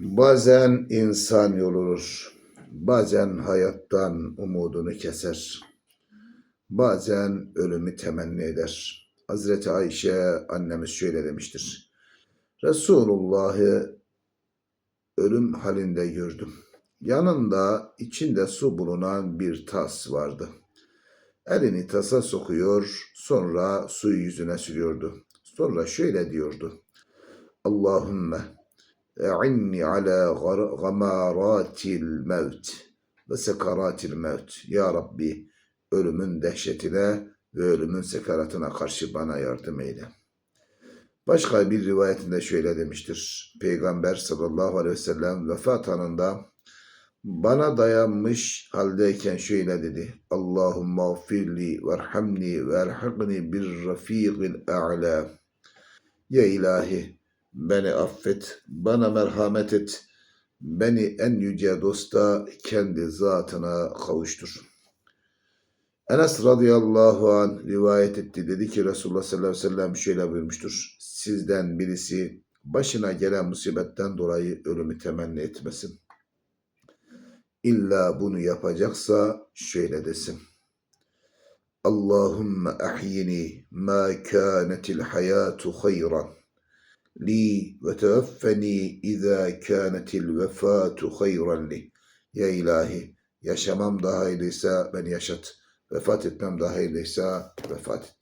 Bazen insan yorulur, bazen hayattan umudunu keser, bazen ölümü temenni eder. Hazreti Ayşe annemiz şöyle demiştir. Resulullah'ı ölüm halinde gördüm. Yanında içinde su bulunan bir tas vardı. Elini tasa sokuyor, sonra suyu yüzüne sürüyordu. Sonra şöyle diyordu. Allahümme ala gar- gamaratil mevt ve sekaratil mevt. Ya Rabbi ölümün dehşetine ve ölümün sekaratına karşı bana yardım eyle. Başka bir rivayetinde şöyle demiştir. Peygamber sallallahu aleyhi ve sellem vefat anında bana dayanmış haldeyken şöyle dedi. Allahumma gfirli verhamni ve erhaqni bir rafiqil a'la. Ya ilahi beni affet, bana merhamet et, beni en yüce dosta kendi zatına kavuştur. Enes radıyallahu an rivayet etti. Dedi ki Resulullah sallallahu aleyhi ve sellem şöyle buyurmuştur. Sizden birisi başına gelen musibetten dolayı ölümü temenni etmesin. İlla bunu yapacaksa şöyle desin. Allahümme ahyini ma kânetil hayatu hayran لي وتوفني إذا كانت الوفاة خيرا لي. يا إلهي يا شمام ضهي ليس من يشت. وفاتت من ضهي ليس وفاتت